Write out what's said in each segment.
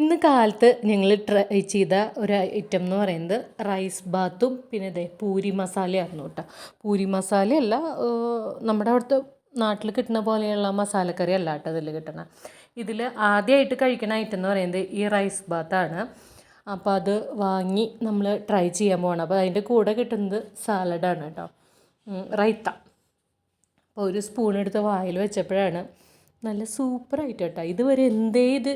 ഇന്ന് കാലത്ത് ഞങ്ങൾ ട്രൈ ചെയ്ത ഒരു ഐറ്റം എന്ന് പറയുന്നത് റൈസ് ബാത്തും പിന്നെ ഇതേ പൂരി മസാലയായിരുന്നു കേട്ടോ. പൂരി മസാലയല്ല നമ്മുടെ അവിടുത്തെ നാട്ടിൽ കിട്ടുന്ന പോലെയുള്ള മസാലക്കറി അല്ല കേട്ടോ ഇതിൽ കിട്ടണ. ഇതിൽ ആദ്യമായിട്ട് കഴിക്കുന്ന ഐറ്റം എന്ന് പറയുന്നത് ഈ റൈസ് ബാത്താണ് അപ്പോൾ അത് വാങ്ങി നമ്മൾ ട്രൈ ചെയ്യാൻ പോകണം അപ്പോൾ അതിന്റെ കൂടെ കിട്ടുന്നത് സാലഡാണ് കേട്ടോ. റൈത്ത അപ്പോൾ ഒരു സ്പൂൺ എടുത്ത് വായിൽ വെച്ചപ്പോഴാണ് നല്ല സൂപ്പറായിട്ട് കേട്ടോ. ഇതുവരെ എന്തേ ഇത്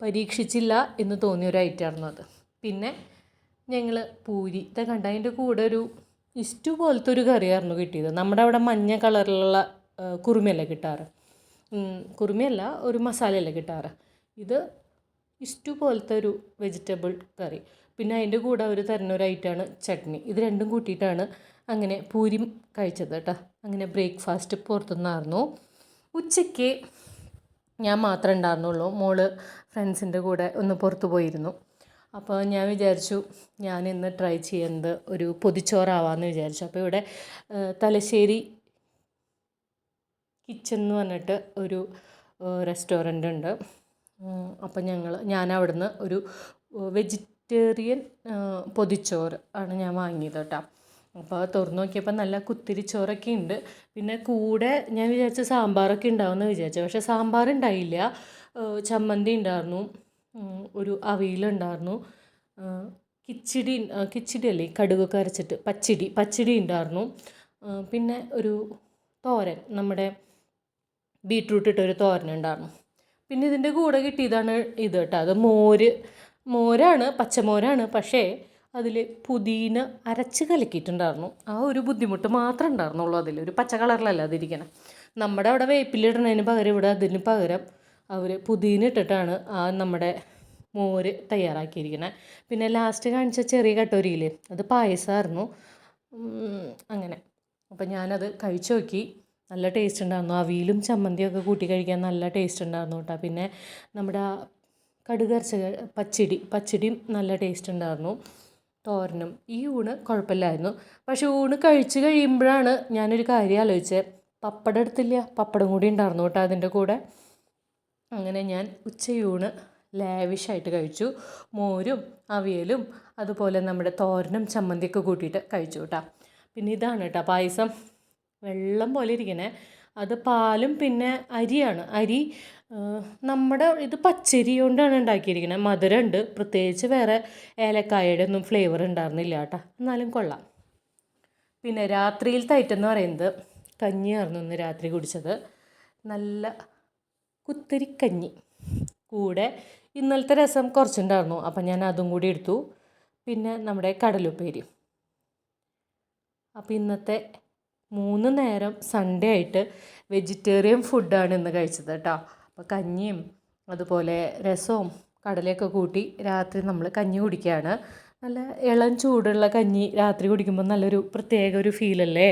പരീക്ഷിച്ചില്ല എന്ന് തോന്നിയൊരു ഐറ്റമായിരുന്നു അത്. പിന്നെ ഞങ്ങൾ പൂരി ഇത് കണ്ട അതിന്റെ കൂടെ ഒരു ഇസ്റ്റു പോലത്തെ ഒരു കറിയായിരുന്നു കിട്ടിയത്. നമ്മുടെ അവിടെ മഞ്ഞ കളറിലുള്ള കുറുമയല്ല കിട്ടാറ്? കുറുമയല്ല ഒരു മസാലയല്ല കിട്ടാറ്? ഇത് ഇസ്റ്റു പോലത്തെ ഒരു വെജിറ്റബിൾ കറി. പിന്നെ അതിന്റെ കൂടെ അവർ തരുന്ന ഒരു ഐറ്റമാണ് ചട്നി. ഇത് രണ്ടും കൂട്ടിയിട്ടാണ് അങ്ങനെ പൂരി കഴിച്ചത് കേട്ടോ. അങ്ങനെ ബ്രേക്ക്ഫാസ്റ്റ് പുറത്തുനിന്നായിരുന്നു. ഉച്ചയ്ക്ക് ഞാൻ മാത്രമേ ഉണ്ടായിരുന്നുള്ളൂ. മോൾ ഫ്രണ്ട്സിന്റെ കൂടെ ഒന്ന് പുറത്തു പോയിരുന്നു. അപ്പോൾ ഞാൻ വിചാരിച്ചു ഞാൻ ഇന്ന് ട്രൈ ചെയ്യുന്നത് ഒരു പൊതിച്ചോറാവാമെന്ന് വിചാരിച്ചു. അപ്പോൾ ഇവിടെ തലശ്ശേരി കിച്ചൻ എന്ന് പറഞ്ഞിട്ട് ഒരു റെസ്റ്റോറന്റ് ഉണ്ട്. അപ്പം ഞങ്ങൾ ഞാൻ അവിടുന്ന് ഒരു വെജിറ്റേറിയൻ പൊതിച്ചോറ് ആണ് ഞാൻ വാങ്ങിയത് കേട്ടോ. അപ്പോൾ തുറന്ന് നോക്കിയപ്പോൾ നല്ല കുത്തിരി ചോറൊക്കെ ഉണ്ട്. പിന്നെ കൂടെ ഞാൻ വിചാരിച്ച സാമ്പാറൊക്കെ ഉണ്ടാവുമെന്ന് വിചാരിച്ചു. പക്ഷേ സാമ്പാർ ഉണ്ടായില്ല. ചമ്മന്തി ഉണ്ടായിരുന്നു. ഒരു അവിയലുണ്ടായിരുന്നു കിച്ചിടി കിച്ചിടി അല്ലേ കടുകൊക്കെ അരച്ചിട്ട് പച്ചടി പച്ചടി ഉണ്ടായിരുന്നു. പിന്നെ ഒരു തോരൻ നമ്മുടെ ബീട്രൂട്ട് ഇട്ടൊരു തോരൻ ഉണ്ടായിരുന്നു. പിന്നെ ഇതിന്റെ കൂടെ കിട്ടിയതാണ് ഇത് കേട്ടോ. അത് മോര് മോരാണ് പച്ചമോരാണ്. പക്ഷേ അതിൽ പുതിന അരച്ച് കലക്കിയിട്ടുണ്ടായിരുന്നു. ആ ഒരു ബുദ്ധിമുട്ട് മാത്രമേ ഉണ്ടായിരുന്നുള്ളൂ അതിൽ ഒരു പച്ച കളറിലല്ല അതിരിക്കണം. നമ്മുടെ അവിടെ വേപ്പിലിടുന്നതിന് പകരം ഇവിടെ അതിന് പകരം അവർ പുതിന ഇട്ടിട്ടാണ് ആ നമ്മുടെ മോര് തയ്യാറാക്കിയിരിക്കുന്നത് പിന്നെ ലാസ്റ്റ് കാണിച്ച ചെറിയ കട്ടോരിയിൽ അത് പായസമായിരുന്നു അങ്ങനെ. അപ്പം ഞാനത് കഴിച്ചു നോക്കി. നല്ല ടേസ്റ്റ് ഉണ്ടായിരുന്നു. അവിയലും ചമ്മന്തിയൊക്കെ കൂട്ടി കഴിക്കാൻ നല്ല ടേസ്റ്റ് ഉണ്ടായിരുന്നു കേട്ടോ. പിന്നെ നമ്മുടെ കടുകരച്ച പച്ചടി പച്ചടിയും നല്ല ടേസ്റ്റ് ഉണ്ടായിരുന്നു. തോരനും. ഈ ഊണ് കുഴപ്പമില്ലായിരുന്നു. പക്ഷേ ഊണ് കഴിച്ച് കഴിയുമ്പോഴാണ് ഞാനൊരു കാര്യം ആലോചിച്ചത് പപ്പടം എടുത്തില്ല. പപ്പടം കൂടി ഉണ്ടായിരുന്നു കേട്ടോ അതിന്റെ കൂടെ. അങ്ങനെ ഞാൻ ഉച്ചയൂണ് ലാവിഷായിട്ട് കഴിച്ചു. മോരും അവിയലും അതുപോലെ നമ്മുടെ തോരനും ചമ്മന്തിയൊക്കെ കൂട്ടിയിട്ട് കഴിച്ചു കേട്ടോ. പിന്നെ ഇതാണ് കേട്ടോ പായസം. വെള്ളം പോലെ ഇരിക്കണേ. അത് പാലും പിന്നെ അരിയാണ്. അരി നമ്മുടെ ഇത് പച്ചരി കൊണ്ടാണ് ഉണ്ടാക്കിയിരിക്കുന്നത് മധുരമുണ്ട് പ്രത്യേകിച്ച് വേറെ ഏലക്കായയുടെ ഒന്നും ഫ്ലേവർ ഉണ്ടായിരുന്നില്ല കേട്ടോ. എന്നാലും കൊള്ളാം. പിന്നെ രാത്രിയിൽ ഐറ്റം എന്ന് പറയുന്നത് കഞ്ഞിയായിരുന്നു ഇന്ന് രാത്രി കുടിച്ചത്. നല്ല കുത്തരിക്കഞ്ഞി. കൂടെ ഇന്നലത്തെ രസം കുറച്ചുണ്ടായിരുന്നു അപ്പം ഞാൻ അതും കൂടി എടുത്തു. പിന്നെ നമ്മുടെ കടലുപ്പേരി. അപ്പോൾ ഇന്നത്തെ മൂന്ന് നേരം സൺഡേ ആയിട്ട് വെജിറ്റേറിയൻ ഫുഡാണ് ഇന്ന് കഴിച്ചത് കേട്ടോ. അപ്പോൾ കഞ്ഞിയും അതുപോലെ രസവും കടലയൊക്കെ കൂട്ടി രാത്രി നമ്മൾ കഞ്ഞി കുടിക്കുകയാണ്. നല്ല ഇളം ചൂടുള്ള കഞ്ഞി രാത്രി കുടിക്കുമ്പോൾ നല്ലൊരു പ്രത്യേക ഒരു ഫീലല്ലേ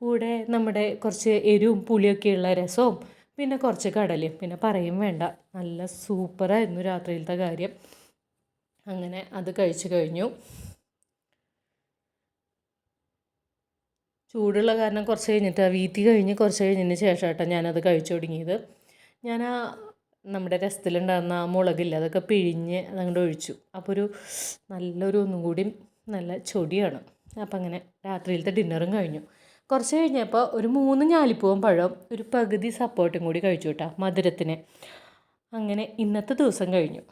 കൂടെ നമ്മുടെ കുറച്ച് എരിവും പുളിയൊക്കെയുള്ള രസവും പിന്നെ കുറച്ച് കടലയും. പിന്നെ പറയും വേണ്ട നല്ല സൂപ്പറായിരുന്നു രാത്രിയിലത്തെ കാര്യം. അങ്ങനെ അത് കഴിച്ചു കഴിഞ്ഞു. ചൂടുള്ള കാരണം കുറച്ച് കഴിഞ്ഞിട്ട് വീത്തി കഴിഞ്ഞ് കുറച്ച് കഴിഞ്ഞതിന് ശേഷം കേട്ടോ ഞാനത് കഴിച്ചു തുടങ്ങിയത്. ഞാൻ ആ നമ്മുടെ രസത്തിലുണ്ടായിരുന്ന ആ മുളകില്ല അതൊക്കെ പിഴിഞ്ഞ് അതങ്ങോട്ട് ഒഴിച്ചു. അപ്പോൾ ഒരു നല്ലൊരു ഒന്നും കൂടി നല്ല ചൊടിയാണ്. അപ്പം അങ്ങനെ രാത്രിയിലത്തെ ഡിന്നറും കഴിഞ്ഞു. കുറച്ച് കഴിഞ്ഞപ്പോൾ ഒരു മൂന്ന് ഞാലിപ്പൂവൻ പഴം ഒരു പകുതി സപ്പോർട്ടും കൂടി കഴിച്ചു കേട്ടോ മധുരത്തിന്. അങ്ങനെ ഇന്നത്തെ ദിവസം കഴിഞ്ഞു.